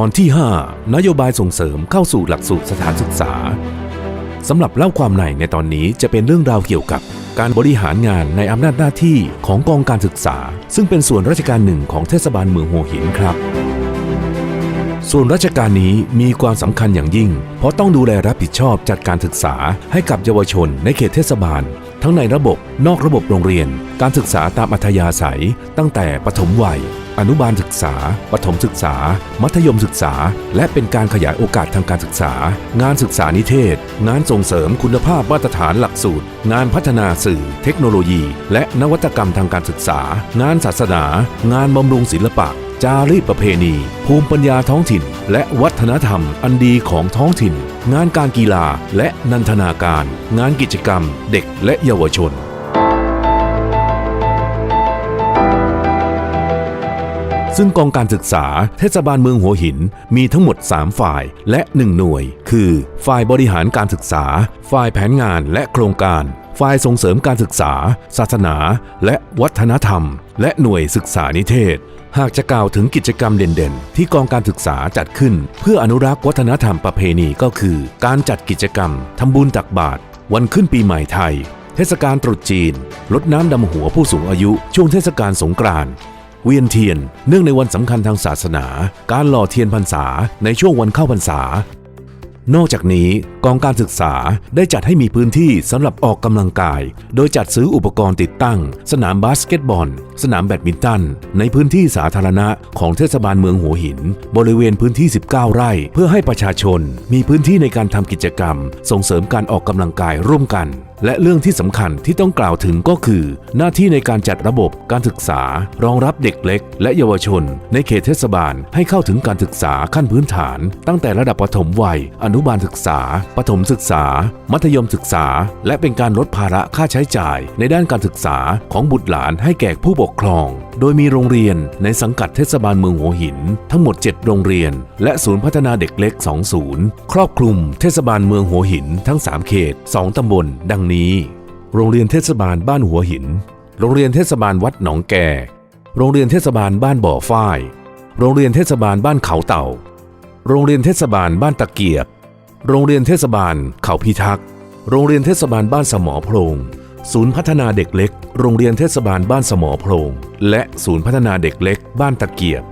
อนที่ 5 นโยบายส่งเสริมเข้าสู่หลักสูตรสถานศึกษาสำหรับเล่าความในในตอนนี้จะเป็นเรื่องราวเกี่ยวกับการบริหารงานในอำนาจหน้าที่ของกองการศึกษา ซึ่งเป็นส่วนราชการหนึ่งของเทศบาลเมืองหัวหินครับ ส่วนราชการนี้มีความสำคัญอย่างยิ่ง เพราะต้องดูแลรับผิดชอบจัดการศึกษาให้กับเยาวชนในเขตเทศบาล ทั้งในระบบนอกระบบโรงเรียน การศึกษาตามอัธยาศัย ตั้งแต่ปฐมวัย อนุบาลศึกษา ปฐมศึกษา มัธยมศึกษา และเป็นการขยายโอกาสทางการศึกษา งานศึกษานิเทศ งานส่งเสริมคุณภาพมาตรฐานหลักสูตร งานพัฒนาสื่อ เทคโนโลยี และนวัตกรรมทางการศึกษา งานศาสนา งานบำรุงศิลปะ จารีตประเพณี ภูมิปัญญาท้องถิ่น และวัฒนธรรมอันดีของท้องถิ่น งานการกีฬาและนันทนาการ งานกิจกรรม เด็กและเยาวชน ซึ่งกองการศึกษาเทศบาลเมืองหัวหินมีทั้งหมด 3 ฝ่ายและ 1 หน่วย คือ ฝ่ายบริหารการศึกษา ฝ่ายแผนงานและโครงการ ฝ่ายส่งเสริมการศึกษา ศาสนา และวัฒนธรรม และหน่วยศึกษานิเทศ หากจะกล่าวถึงกิจกรรมเด่นๆ ที่กองการศึกษาจัดขึ้น เพื่ออนุรักษ์วัฒนธรรมประเพณีก็คือ การจัดกิจกรรมทำบุญตักบาตรวันขึ้นปีใหม่ไทย เทศกาลตรุษจีนลดน้ำดำหัวผู้สูงอายุช่วงเทศกาลสงกรานต์ เวียนเทียน เนื่องในวันสำคัญทางศาสนา การหล่อเทียนพรรษาในช่วงวันเข้าพรรษานอกจากนี้กองการศึกษาได้จัดให้มีพื้นที่สำหรับออกกำลังกาย โดยจัดซื้ออุปกรณ์ติดตั้ง สนามบาสเกตบอล สนามแบดมินตัน ในพื้นที่สาธารณะของเทศบาลเมืองหัวหิน บริเวณพื้นที่ 19 ไร่ เพื่อให้ประชาชน มีพื้นที่ในการทำกิจกรรม ส่งเสริมการออกกำลังกายร่วมกัน และเรื่องที่สำคัญที่ต้องกล่าวถึงก็คือ หน้าที่ในการจัดระบบการศึกษา รองรับเด็กเล็ก และเยาวชน ในเขตเทศบาลให้เข้าถึงการศึกษาขั้นพื้นฐาน ตั้งแต่ระดับประถมวัย อนุบาลศึกษา ประถมศึกษา มัธยมศึกษา และเป็นการลดภาระค่าใช้จ่าย ในด้านการศึกษาของบุตรหลานให้แก่ผู้ปกครอง โดยมีโรงเรียนในสังกัดเทศบาลเมืองหัวหิน ทั้งหมด 7 โรงเรียน และศูนย์พัฒนาเด็กเล็ก 2 ศูนย์ครอบคลุมเทศบาลเมืองหัวหินทั้ง 3 เขต 2 ตำบล ดังนี้โรงเรียนเทศบาลบ้านหัวหิน โรงเรียนเทศบาลวัดหนองแก่ โรงเรียนเทศบาลบ้านบ่อฝ้าย โรงเรียนเทศบาลบ้านเขาเต่า โรงเรียนเทศบาลบ้านตะเกียบ โรงเรียนเทศบาลเขาพิทักษ์ โรงเรียนเทศบาลบ้านสมอโพรง ศูนย์พัฒนาเด็กเล็ก โรงเรียนเทศบาลบ้านสมอโพรง และศูนย์พัฒนาเด็กเล็ก บ้านตะเกียบ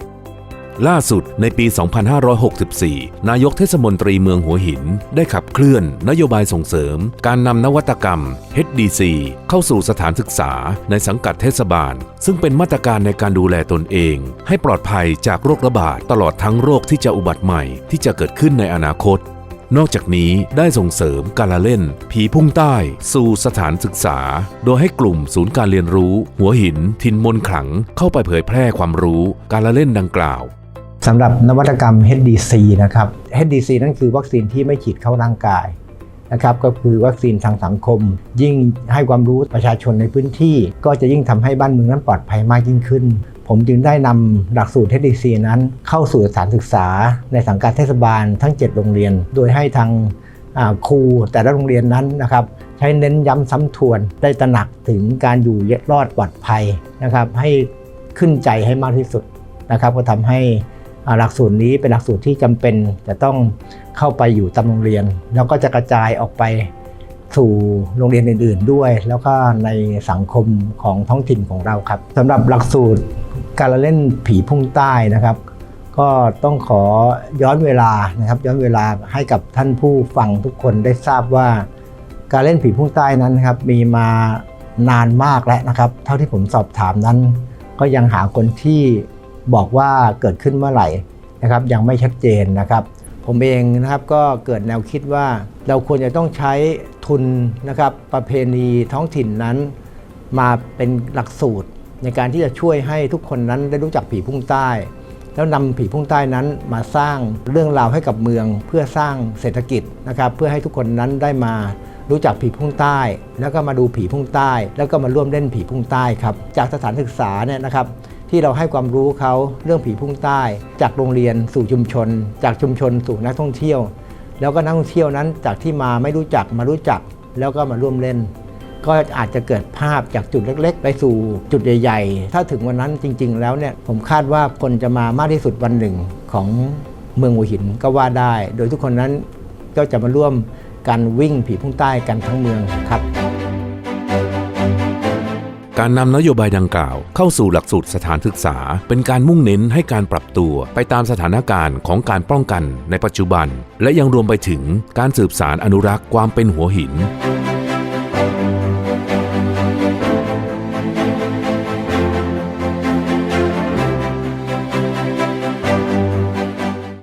ล่าสุดในปี 2564 นายกเทศมนตรีเมืองหัวหิน ได้ขับเคลื่อนนโยบายส่งเสริม การนำนวัตกรรม HDC เข้าสู่สถานศึกษาในสังกัดเทศบาล ซึ่งเป็นมาตรการในการดูแลตนเอง ให้ปลอดภัยจากโรคระบาดตลอดทั้งโรคที่จะอุบัติใหม่ที่จะเกิดขึ้นในอนาคตนอกจากนี้ได้ส่งเสริมการละเล่น ผีพุ่งใต้สู่สถานศึกษา โดยให้กลุ่มศูนย์การเรียนรู้ หัวหิน ทินมนขลัง เข้าไปเผยแพร่ความรู้ การละเล่นดังกล่าว สำหรับนวัตกรรม HDC นะครับ HDC นั่นคือวัคซีนที่ไม่ฉีดเข้าร่างกายนะครับก็คือวัคซีนทางสังคม ยิ่งให้ความรู้ประชาชนในพื้นที่ ก็จะยิ่งทำให้บ้านเมืองนั้นปลอดภัยมากยิ่งขึ้น ผมจึงได้นำหลักสูตร HDC นั้น เข้าสู่สถานศึกษา ในสังกัดเทศบาลทั้ง 7 โรงเรียน โดยให้ทางครูแต่ละโรงเรียนนั้นนะครับใช้เน้นย้ำซ้ำทวนได้ตระหนักถึงการอยู่รอดปลอดภัยนะครับให้ขึ้นใจให้มากที่สุดนะครับก็ทำให้ หลักสูตรนี้เป็นหลักสูตรที่จำเป็นจะต้องเข้าไปอยู่ตามโรงเรียน แล้วก็จะกระจายออกไปสู่โรงเรียนอื่น ๆ ด้วย แล้วก็ในสังคมของท้องถิ่นของเราครับสำหรับหลักสูตรการเล่นผีพุ่งใต้นะครับ ก็ต้องขอย้อนเวลานะครับ ย้อนเวลาให้กับท่านผู้ฟังทุกคนได้ทราบว่า การเล่นผีพุ่งใต้นั้นนะครับมีมานานมากแล้วนะครับ เท่าที่ผมสอบถามนั้น ก็ยังหาคนที่ บอกว่าเกิดขึ้นเมื่อไหร่นะครับยังไม่ชัดเจนนะครับ ผมเองนะครับก็เกิดแนวคิดว่าเราควรจะต้องใช้ทุนนะครับประเพณีท้องถิ่นนั้น มาเป็นหลักสูตรในการที่จะช่วยให้ทุกคนนั้นได้รู้จักผีพุ่งใต้ แล้วนำผีพุ่งใต้นั้นมาสร้างเรื่องราวให้กับเมือง เพื่อสร้างเศรษฐกิจนะครับเพื่อให้ทุกคนนั้นได้มารู้จักผีพุ่งใต้ แล้วก็มาดูผีพุ่งใต้ แล้วก็มาร่วมเล่นผีพุ่งใต้ครับจากสถานศึกษาเนี่ยนะครับ ที่เราให้ความรู้เขาเรื่องผีพุ่งใต้ จากโรงเรียนสู่ชุมชน จากชุมชนสู่นักท่องเที่ยว แล้วก็นักท่องเที่ยวนั้นจากที่มาไม่รู้จักมารู้จักแล้วก็มาร่วมเล่น ก็อาจจะเกิดภาพจากจุดเล็ก ๆ ไปสู่จุดใหญ่ ๆ ถ้าถึงวันนั้นจริง ๆ แล้วเนี่ยผมคาดว่าคนจะมามากที่สุดวันหนึ่งของเมืองหัวหินก็ว่าได้ โดยทุกคนนั้นก็จะมาร่วมกันวิ่งผีพุ่งใต้กันทั้งเมืองครับ การนำนโยบายดังกล่าว เข้าสู่หลักสูตรสถานศึกษา เป็นการมุ่งเน้นให้การปรับตัวไปตามสถานการณ์ของการป้องกันในปัจจุบัน และยังรวมไปถึงการสืบสารอนุรักษ์ความเป็นหัวหิน